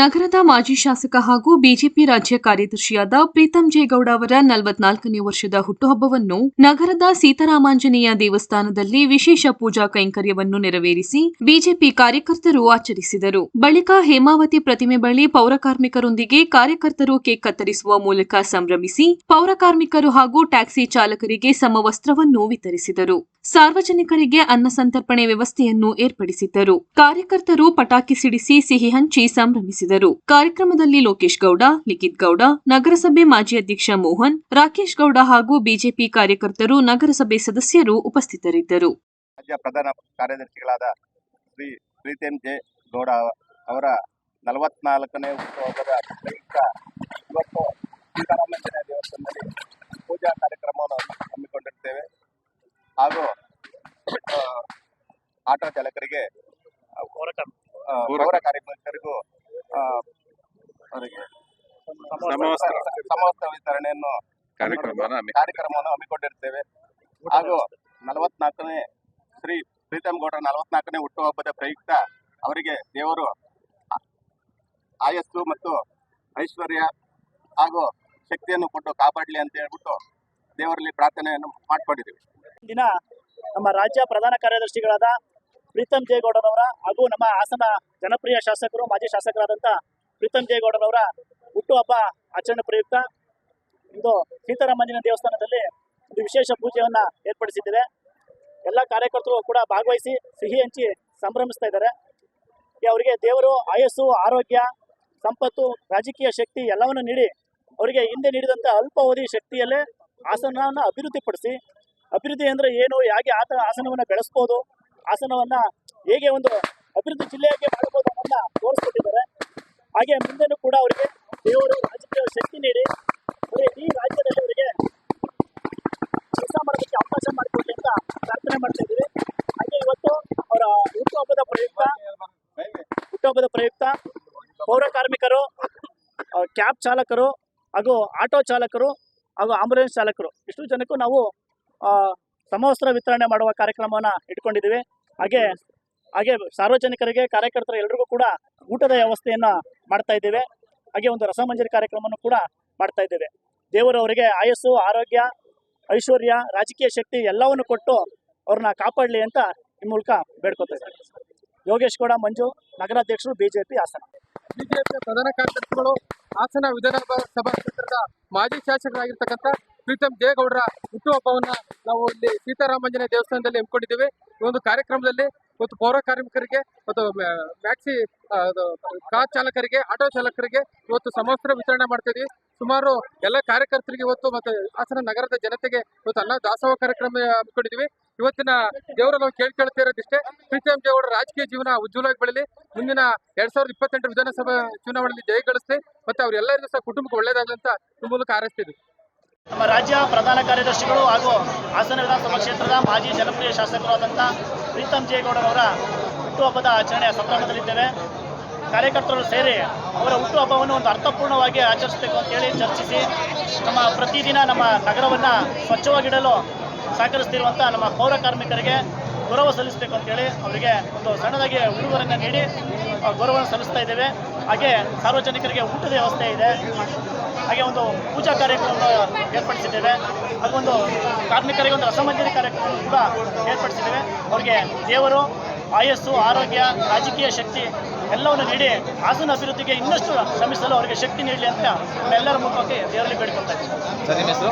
ನಗರದ ಮಾಜಿ ಶಾಸಕ ಹಾಗೂ ಬಿಜೆಪಿ ರಾಜ್ಯ ಕಾರ್ಯದರ್ಶಿಯಾದ ಪ್ರೀತಂ ಜೇಗೌಡ ಅವರ ನಲವತ್ನಾಲ್ಕನೇ ವರ್ಷದ ಹುಟ್ಟುಹಬ್ಬವನ್ನು ನಗರದ ಸೀತಾರಾಮಾಂಜನೇಯ ದೇವಸ್ಥಾನದಲ್ಲಿ ವಿಶೇಷ ಪೂಜಾ ಕೈಂಕರ್ಯವನ್ನು ನೆರವೇರಿಸಿ ಬಿಜೆಪಿ ಕಾರ್ಯಕರ್ತರು ಆಚರಿಸಿದರು. ಬಳಿಕ ಹೇಮಾವತಿ ಪ್ರತಿಮೆ ಬಳಿ ಪೌರಕಾರ್ಮಿಕರೊಂದಿಗೆ ಕಾರ್ಯಕರ್ತರು ಕೇಕ್ ಕತ್ತರಿಸುವ ಮೂಲಕ ಸಂಭ್ರಮಿಸಿ ಪೌರಕಾರ್ಮಿಕರು ಹಾಗೂ ಟ್ಯಾಕ್ಸಿ ಚಾಲಕರಿಗೆ ಸಮವಸ್ತ್ರವನ್ನು ವಿತರಿಸಿದರು. ಸಾರ್ವಜನಿಕರಿಗೆ ಅನ್ನ ಸಂತರ್ಪಣೆ ವ್ಯವಸ್ಥೆಯನ್ನು ಏರ್ಪಡಿಸಿದ್ದರು. ಕಾರ್ಯಕರ್ತರು ಪಟಾಕಿ ಸಿಡಿಸಿ ಸಿಹಿ ಹಂಚಿ ಸಂಭ್ರಮಿಸಿದರು. ಕಾರ್ಯಕ್ರಮದಲ್ಲಿ ಲೋಕೇಶ್ ಗೌಡ ಲಿಖಿತ್ ಗೌಡ ನಗರಸಭೆ ಮಾಜಿ ಅಧ್ಯಕ್ಷ ಮೋಹನ್ ರಾಕೇಶ್ ಗೌಡ ಹಾಗೂ ಬಿಜೆಪಿ ಕಾರ್ಯಕರ್ತರು ನಗರಸಭೆ ಸದಸ್ಯರು ಉಪಸ್ಥಿತರಿದ್ದರು. ರಾಜ್ಯ ಪ್ರಧಾನ ಕಾರ್ಯದರ್ಶಿಗಳಾದ ಶ್ರೀ ಪ್ರೀತೇಮ್ ಜೆ ಗೌಡ ಅವರ ನಲವತ್ನಾಲ್ಕನೇ ಉತ್ಸವದ ಪ್ರಯುಕ್ತ ಇವತ್ತು ದೇವಸ್ಥಾನದಲ್ಲಿ ಪೂಜಾ ಕಾರ್ಯಕ್ರಮವನ್ನು ಹಮ್ಮಿಕೊಂಡಿರ್ತೇವೆ. ಹಾಗೂ ಆಟೋ ಚಾಲಕರಿಗೆ ಪೌರ ಕಾರ್ಮಿಕರಿಗೂ ಅವರಿಗೆ ಸಮವಸ್ತ್ರ. ಸಮವಸ್ತ್ರ ವಿತರಣೆಯನ್ನು ಹಮ್ಮಿ- ಕಾರ್ಯಕ್ರಮವನ್ನು ಹಮ್ಮಿಕೊಂಡಿರ್ತೇವೆ. ಹಾಗೂ ನಲವತ್ನಾಲ್ಕನೇ ಶ್ರೀ ಪ್ರೀತಮ್ ಗೌಡರ ನಲವತ್ನಾಲ್ಕನೇ ಹುಟ್ಟುಹಬ್ಬದ ಪ್ರಯುಕ್ತ ಅವರಿಗೆ ದೇವರು ಆ- ಆಯಸ್ಸು ಮತ್ತು ಐಶ್ವರ್ಯ ಹಾಗೂ ಶಕ್ತಿಯನ್ನು ಕೊಟ್ಟು ಕಾಪಾಡಲಿ ಅಂತ ಹೇಳ್ಬಿಟ್ಟು ದೇವರಲ್ಲಿ ಪ್ರಾರ್ಥನೆಯನ್ನು ಮಾಡ್ಕೊಂಡಿದ್ದೀವಿ. ದಿನ ನಮ್ಮ ರಾಜ್ಯ ಪ್ರಧಾನ ಕಾರ್ಯದರ್ಶಿಗಳಾದ ಪ್ರೀತಂ ಜೇಗೌಡರವರ ಹಾಗೂ ನಮ್ಮ ಹಾಸನ ಜನಪ್ರಿಯ ಶಾಸಕರು, ಮಾಜಿ ಶಾಸಕರಾದಂಥ ಪ್ರೀತಂ ಜೇಗೌಡರವರ ಹುಟ್ಟುಹಬ್ಬ ಆಚರಣೆ ಪ್ರಯುಕ್ತ ಇಂದು ಸೀತಾರಾಮಂಜಿನ ದೇವಸ್ಥಾನದಲ್ಲಿ ಒಂದು ವಿಶೇಷ ಪೂಜೆಯನ್ನ ಏರ್ಪಡಿಸಿದ್ದೇವೆ ಎಲ್ಲ ಕಾರ್ಯಕರ್ತರು ಕೂಡ ಭಾಗವಹಿಸಿ ಸಿಹಿ ಹಂಚಿ ಸಂಭ್ರಮಿಸ್ತಾ ಇದ್ದಾರೆ. ಅವರಿಗೆ ದೇವರು ಆಯಸ್ಸು, ಆರೋಗ್ಯ, ಸಂಪತ್ತು, ರಾಜಕೀಯ ಶಕ್ತಿ ಎಲ್ಲವನ್ನು ನೀಡಿ ಅವರಿಗೆ ಹಿಂದೆ ನೀಡಿದಂಥ ಅಲ್ಪಾವಧಿ ಶಕ್ತಿಯಲ್ಲೇ ಹಾಸನವನ್ನು ಅಭಿವೃದ್ಧಿಪಡಿಸಿ. ಅಭಿವೃದ್ಧಿ ಅಂದ್ರೆ ಏನು, ಹೇಗೆ ಆತ ಹಾಸನವನ್ನ ಬೆಳೆಸ್ಬೋದು ಹಾಸನವನ್ನ ಹೇಗೆ ಒಂದು ಅಭಿವೃದ್ಧಿ ಜಿಲ್ಲೆಯಾಗಿ ಮಾಡಬಹುದು ಅನ್ನೋದನ್ನ ತೋರಿಸ್ಕೊಟ್ಟಿದ್ದಾರೆ. ಹಾಗೆ ಮುಂದೆನೂ ಕೂಡ ಅವರಿಗೆ ದೇವರು ರಾಜಕೀಯ ಶಕ್ತಿ ನೀಡಿ ಈ ರಾಜ್ಯದಲ್ಲಿ ಅವರಿಗೆ ಕೆಲಸ ಮಾಡೋದಕ್ಕೆ ಅವಕಾಶ ಮಾಡಿಕೊಡಿ ಅಂತ ಪ್ರಾರ್ಥನೆ ಮಾಡ್ತಾ ಇದ್ದೀವಿ. ಹಾಗೆ ಇವತ್ತು ಅವರ ಹುಟ್ಟುಹಬ್ಬದ ಪ್ರಯುಕ್ತ ಹುಟ್ಟುಹಬ್ಬದ ಪ್ರಯುಕ್ತ ಪೌರ ಕಾರ್ಮಿಕರು ಕ್ಯಾಬ್ ಚಾಲಕರು ಹಾಗೂ ಆಟೋ ಚಾಲಕರು ಹಾಗೂ ಆಂಬುಲೆನ್ಸ್ ಚಾಲಕರು. ಇಷ್ಟು ಜನಕ್ಕೂ ನಾವು ಸಮವಸ್ತ್ರ ವಿತರಣೆ ಮಾಡುವ ಕಾರ್ಯಕ್ರಮವನ್ನು ಇಟ್ಕೊಂಡಿದ್ದೀವಿ. ಹಾಗೆ ಹಾಗೆ ಸಾರ್ವಜನಿಕರಿಗೆ ಕಾರ್ಯಕರ್ತರ ಎಲ್ರಿಗೂ ಕೂಡ ಊಟದ ವ್ಯವಸ್ಥೆಯನ್ನ ಮಾಡ್ತಾ ಇದ್ದೇವೆ. ಹಾಗೆ ಒಂದು ರಸಮಂಜರಿ ಕಾರ್ಯಕ್ರಮವನ್ನು ಕೂಡ ಮಾಡ್ತಾ ಇದ್ದೇವೆ. ದೇವರು ಅವರಿಗೆ ಆಯಸ್ಸು, ಆರೋಗ್ಯ, ಐಶ್ವರ್ಯ, ರಾಜಕೀಯ ಶಕ್ತಿ ಎಲ್ಲವನ್ನು ಕೊಟ್ಟು ಅವ್ರನ್ನ ಕಾಪಾಡಲಿ ಅಂತ ಈ ಮೂಲಕ ಬೇಡ್ಕೊತಾ ಇದ್ದಾರೆ ಯೋಗೇಶ್ ಗೌಡ, ಮಂಜು, ನಗರಾಧ್ಯಕ್ಷರು, ಬಿಜೆಪಿ ಹಾಸನ. ಬಿಜೆಪಿ ಪ್ರಧಾನ ಕಾರ್ಯದರ್ಶಿಗಳು ಹಾಸನ ವಿಧಾನಸಭಾ ಕ್ಷೇತ್ರದ ಮಾಜಿ ಶಾಸಕರಾಗಿರ್ತಕ್ಕಂಥ ಪ್ರೀತಂ ಜೇಗೌಡರ ಹುಟ್ಟುಹಬ್ಬವನ್ನ ನಾವು ಇಲ್ಲಿ ಸೀತಾರಾಮಂಜನೇ ದೇವಸ್ಥಾನದಲ್ಲಿ ಹಮ್ಮಿಕೊಂಡಿದ್ದೇವೆ. ಈ ಒಂದು ಕಾರ್ಯಕ್ರಮದಲ್ಲಿ ಮತ್ತು ಪೌರ ಕಾರ್ಮಿಕರಿಗೆ ಮತ್ತು ಟ್ಯಾಕ್ಸಿ ಕಾರ್ ಚಾಲಕರಿಗೆ, ಆಟೋ ಚಾಲಕರಿಗೆ ಇವತ್ತು ಸಮವಸ್ತ್ರ ವಿತರಣೆ ಮಾಡ್ತೀವಿ ಸುಮಾರು ಎಲ್ಲ ಕಾರ್ಯಕರ್ತರಿಗೆ ಇವತ್ತು ಮತ್ತೆ ಹಾಸನ ನಗರದ ಜನತೆಗೆ ಇವತ್ತು ಅನ್ನ ದಾಸೋಹ ಕಾರ್ಯಕ್ರಮ ಹಮ್ಮಿಕೊಂಡಿದ್ದೀವಿ. ಇವತ್ತಿನ ದೇವರ ನಾವು ಕೇಳಿ ಕೇಳ್ತಾ ಇರೋದಿಷ್ಟೇ ಪ್ರೀತಮ್ ದೇವರ ರಾಜಕೀಯ ಜೀವನ ಉಜ್ವಲವಾಗಿ ಬೆಳಲಿ. ಮುಂದಿನ ಎರಡ್ ಸಾವಿರದ ಇಪ್ಪತ್ತೆಂಟು ವಿಧಾನಸಭಾ ಚುನಾವಣೆಯಲ್ಲಿ ಜಯಗಳಿಸ್ತೆ ಮತ್ತೆ ಅವರೆಲ್ಲರಿಗೂ ಸಹ ಕುಟುಂಬಕ್ಕೆ ಒಳ್ಳೇದಾಗಲಿ ಅಂತ ಮೂಲಕ ಹಾರೈಸ್ತಿದ್ವಿ ನಮ್ಮ ರಾಜ್ಯ ಪ್ರಧಾನ ಕಾರ್ಯದರ್ಶಿಗಳು ಹಾಗೂ ಹಾಸನ ವಿಧಾನಸಭಾ ಕ್ಷೇತ್ರದ ಮಾಜಿ ಜನಪ್ರಿಯ ಶಾಸಕರಾದಂಥ ಪ್ರೀತಂ ಜೇಗೌಡರವರ ಹುಟ್ಟುಹಬ್ಬದ ಆಚರಣೆ ಸಂಭ್ರಮದಲ್ಲಿದ್ದೇವೆ ಕಾರ್ಯಕರ್ತರು ಸೇರಿ ಅವರ ಹುಟ್ಟುಹಬ್ಬವನ್ನು ಒಂದು ಅರ್ಥಪೂರ್ಣವಾಗಿ ಆಚರಿಸಬೇಕು ಅಂತೇಳಿ ಚರ್ಚಿಸಿ, ನಮ್ಮ ಪ್ರತಿದಿನ ನಮ್ಮ ನಗರವನ್ನು ಸ್ವಚ್ಛವಾಗಿಡಲು ಸಹಕರಿಸ್ತಿರುವಂಥ ನಮ್ಮ ಪೌರ ಕಾರ್ಮಿಕರಿಗೆ ಗೌರವ ಸಲ್ಲಿಸಬೇಕು ಅಂತೇಳಿ ಅವರಿಗೆ ಒಂದು ಸಣ್ಣದಾಗಿ ಉಡುಗೊರೆಯನ್ನು ನೀಡಿ ಗೌರವವನ್ನು ಸಲ್ಲಿಸ್ತಾ ಇದ್ದೇವೆ. ಹಾಗೆ ಸಾರ್ವಜನಿಕರಿಗೆ ಊಟದ ವ್ಯವಸ್ಥೆ ಇದೆ. ಹಾಗೆ ಒಂದು ಪೂಜಾ ಕಾರ್ಯಕ್ರಮವನ್ನು ಏರ್ಪಡಿಸಿದ್ದೇವೆ. ಹಾಗೂ ಒಂದು ಕಾರ್ಮಿಕರಿಗೆ ಒಂದು ರಸಮಂಜರಿ ಕಾರ್ಯಕ್ರಮ ಕೂಡ ಏರ್ಪಡಿಸಿದ್ದೇವೆ. ಅವರಿಗೆ ದೇವರು, ಆಯಸ್ಸು, ಆರೋಗ್ಯ, ರಾಜಕೀಯ ಶಕ್ತಿ ಎಲ್ಲವನ್ನು ನೀಡಿ ಹಾಸನ ಅಭಿವೃದ್ಧಿಗೆ ಇನ್ನಷ್ಟು ಶ್ರಮಿಸಲು ಅವರಿಗೆ ಶಕ್ತಿ ನೀಡಲಿ ಅಂತ ಎಲ್ಲರ ಮುಖಕ್ಕೆ ದೇವರಲ್ಲಿ ಬೇಡಿಕೊಳ್ತಾ ಇದ್ದೀವಿ.